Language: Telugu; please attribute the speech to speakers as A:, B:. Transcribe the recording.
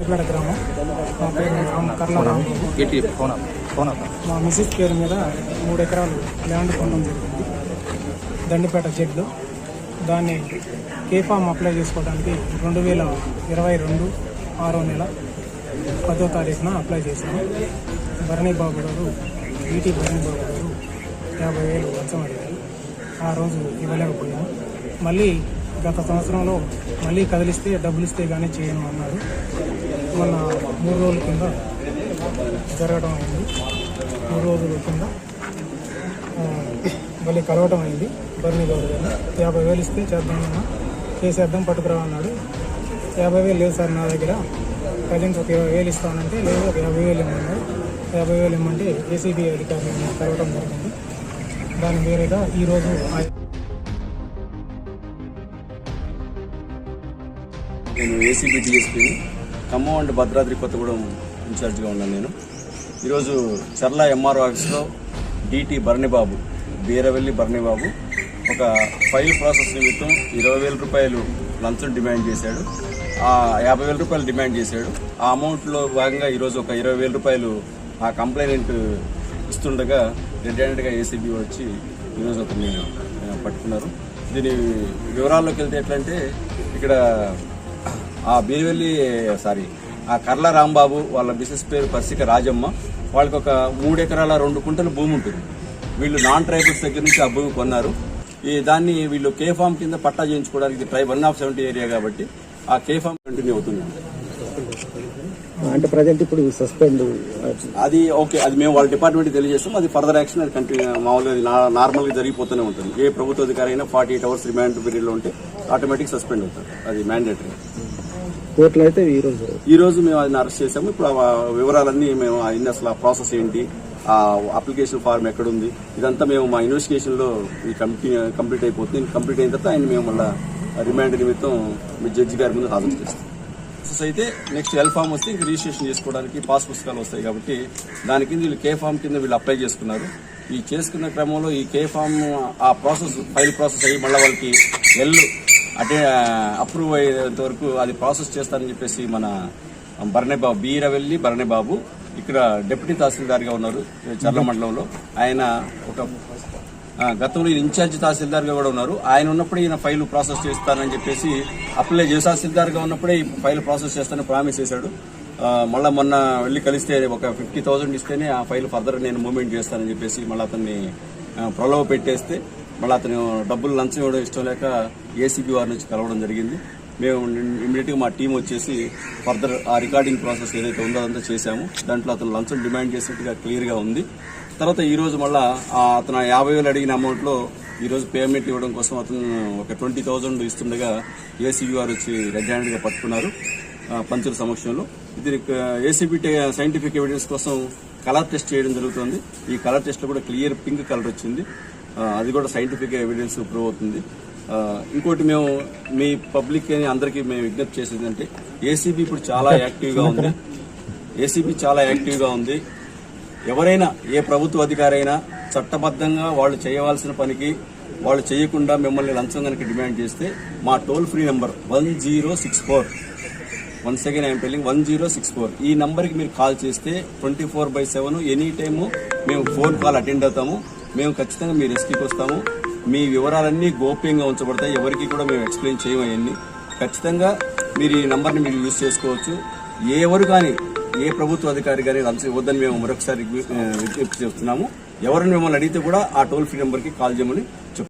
A: గ్రామం. మా పేరు మా మిసెస్ పేరు మీద మూడు ఎకరాలు ల్యాండ్ కొనడం జరిగింది దండిపేట జడ్లో. దాన్ని కేఫామ్ అప్లై చేసుకోవడానికి రెండు వేల ఇరవై రెండు ఆరో నెల పదో తారీఖున అప్లై చేశాము భరణి బాబు గారు ఈటీ భరణి బాబు గారు యాభై వేలు లంచం అడిగారు. ఆ రోజు ఇవ్వలేకపోయాము మళ్ళీ గత సంవత్సరంలో మళ్ళీ కదిలిస్తే డబ్బులు ఇస్తే కానీ చేయను అన్నారు. మొన్న మూడు రోజుల కింద జరగడం అయింది. మూడు రోజుల కింద మళ్ళీ కలవటం అయింది. బర్నీ గౌడ్ యాభై వేలు ఇస్తే చేద్దామన్నా చేసేద్దాం పట్టుకురా అన్నాడు. యాభై వేలు లేదు సార్ నా దగ్గర. ప్రజెంట్ ఒక ఇరవై వేలు ఇస్తానంటే లేదు ఒక యాభై వేలు ఇమ్మన్నారు. యాభై వేలు ఇమ్మంటే ఏసీబీ అధికారులు కలవటం జరిగింది. దాని వేరేగా ఈరోజు
B: నేను ఏసీబీ డిఎస్పీని ఖమ్మం అండ్ భద్రాద్రి కొత్తగూడెం ఇన్ఛార్జ్గా ఉన్నాను నేను. ఈరోజు చర్ల ఎంఆర్ఓ ఆఫీస్లో డిటి భరణిబాబు బీరవెల్లి భరణిబాబు ఒక ఫైల్ ప్రాసెస్ నిమిత్తం ఇరవై వేల రూపాయలు లంచం డిమాండ్ చేశాడు. ఆ యాభై వేల రూపాయలు డిమాండ్ చేశాడు. ఆ అమౌంట్లో భాగంగా ఈరోజు ఒక ఇరవై వేల రూపాయలు ఆ కంప్లైంట్ ఇస్తుండగా రెడ్ హ్యాండెడ్గా ఏసీబీ వచ్చి ఈరోజు అతన్ని నేను పట్టుకున్నారు. దీని వివరాల్లోకి వెళ్తే ఎట్లంటే ఇక్కడ ఆ బీరువెల్లి సారీ ఆ కర్ల రాంబాబు వాళ్ళ బిజినెస్ పేరు పర్సిక రాజమ్మ వాళ్ళకి ఒక మూడు ఎకరాల రెండు కుంటల భూమి ఉంటుంది. వీళ్ళు నాన్ ట్రైబల్స్ దగ్గర నుంచి ఆ భూమి కొన్నారు. ఈ దాన్ని వీళ్ళు కే ఫామ్ కింద పట్టా చేయించుకోవడానికి tribe one of seventy area కాబట్టి ఆ కే ఫామ్ కంటిన్యూ అవుతుంది.
C: అంటే ప్రజెంట్ ఇప్పుడు సస్పెండ్.
B: అది ఓకే అది మేము వాళ్ళ డిపార్ట్మెంట్ తెలియజేస్తాం. అది ఫర్దర్ యాక్షన్ అది కంటిన్యూ మామూలుగా నార్మల్గా జరిగిపోతూనే ఉంటుంది. ఏ ప్రభుత్వ అధికారి అయినా ఫార్టీ ఎయిట్ అవర్స్ రిమాండ్ పీరియడ్లో ఉంటే ఆటోమేటిక్ సస్పెండ్ అవుతారు అది మ్యాండేటరీ.
C: కోర్టులో అయితే ఈ రోజు.
B: ఈ రోజు మేము ఆయన అరెస్ట్ చేసాము ఇప్పుడు వివరాలన్నీ మేము అన్ని అసలు ఆ ప్రాసెస్ ఏంటి? ఆ అప్లికేషన్ ఫార్మ్ ఎక్కడుంది? ఇదంతా మేము మా ఇన్వెస్టిగేషన్లో ఈ కంప్లీట్ కంప్లీట్ అయిపోతుంది. కంప్లీట్ అయిన తర్వాత ఆయన మేము మళ్ళీ రిమాండ్ నిమిత్తం మీ జడ్జి గారి ముందు హాజరు చేస్తాం. ప్రాసెస్ అయితే నెక్స్ట్ ఎల్ ఫామ్ వస్తే ఇంక రిజిస్ట్రేషన్ చేసుకోవడానికి పాస్ పుస్తకాలు వస్తాయి కాబట్టి దాని కింద వీళ్ళు కే ఫామ్ కింద వీళ్ళు అప్లై చేసుకున్నారు. ఈ చేసుకున్న క్రమంలో ఈ కే ఫామ్ ఆ ప్రాసెస్ ఫైల్ ప్రాసెస్ అయ్యి మళ్ళీ వాళ్ళకి ఎల్ అంటే అప్రూవ్ అయ్యేంత వరకు అది ప్రాసెస్ చేస్తారని చెప్పేసి మన భరణిబాబు బీరవెల్లి భరణిబాబు ఇక్కడ డిప్యూటీ తహసీల్దార్గా ఉన్నారు చర్ల మండలంలో. ఆయన ఒక గతంలో ఈయన ఇన్ఛార్జ్ తహసీల్దార్గా కూడా ఉన్నారు. ఆయన ఉన్నప్పుడు ఈయన ఫైల్ ప్రాసెస్ చేస్తానని చెప్పేసి అప్లై చేసి తహసీల్దార్గా ఉన్నప్పుడే ఈ ఫైల్ ప్రాసెస్ చేస్తానని ప్రామిస్ చేశాడు. మళ్ళా మొన్న వెళ్ళి కలిస్తే ఒక ఫిఫ్టీ థౌసండ్ ఇస్తేనే ఆ ఫైల్ ఫర్దర్ నేను మూవ్మెంట్ చేస్తానని చెప్పేసి మళ్ళీ అతన్ని ప్రలోభ పెట్టేస్తే మళ్ళీ అతను డబ్బులు లంచం ఇవ్వడం ఇష్టం లేక ఏసీబీ వారి నుంచి కలవడం జరిగింది. మేము ఇమీడియట్గా మా టీం వచ్చేసి ఫర్దర్ ఆ రికార్డింగ్ ప్రాసెస్ ఏదైతే ఉందో అదంతా చేశాము. దాంట్లో అతను లంచం డిమాండ్ చేసినట్టుగా క్లియర్గా ఉంది. తర్వాత ఈరోజు మళ్ళీ మళ్ళా అతను యాభై వేలు అడిగిన అమౌంట్లో ఈరోజు పేమెంట్ ఇవ్వడం కోసం అతను ఒక ట్వంటీ థౌజండ్ ఇస్తుండగా ఏసీబీ వారు వచ్చి రెడ్ హ్యాండ్గా పట్టుకున్నారు పంచుల సమక్షంలో. ఇది ఏసీబీ సైంటిఫిక్ ఎవిడెన్స్ కోసం కలర్ టెస్ట్ చేయడం జరుగుతుంది. ఈ కలర్ టెస్ట్లో కూడా క్లియర్ పింక్ కలర్ వచ్చింది. అది కూడా సైంటిఫిక్ ఎవిడెన్స్ ప్రూవ్ అవుతుంది. ఇంకోటి మేము మీ పబ్లిక్ అని అందరికీ మేము విజ్ఞప్తి చేసేది అంటే ఏసీబీ ఇప్పుడు చాలా యాక్టివ్గా ఉంది. ఏసీబీ చాలా యాక్టివ్గా ఉంది. ఎవరైనా ఏ ప్రభుత్వ అధికారి అయినా చట్టబద్ధంగా వాళ్ళు చేయవలసిన పనికి వాళ్ళు చేయకుండా మిమ్మల్ని లంచం కనుక డిమాండ్ చేస్తే మా toll free number one zero six four. One second I'm telling one zero six four. ఈ నెంబర్కి మీరు కాల్ చేస్తే twenty four by seven any time మేము ఫోన్ కాల్ అటెండ్ అవుతాము. మేము ఖచ్చితంగా మీ రెస్క్యూకి వస్తాము మీ వివరాలన్నీ గోప్యంగా ఉంచబడతాయి. ఎవరికి కూడా మేము ఎక్స్ప్లెయిన్ చేయము అవన్నీ. ఖచ్చితంగా మీరు ఈ నంబర్ని మీరు యూజ్ చేసుకోవచ్చు. ఎవరు కానీ ఏ ప్రభుత్వ అధికారి కానీ లంచం ఇవ్వద్దని మేము మరొకసారి విజ్ఞప్తి చేస్తున్నాము. ఎవరిని మిమ్మల్ని అడిగితే కూడా ఆ టోల్ ఫ్రీ నెంబర్కి కాల్ చేయమని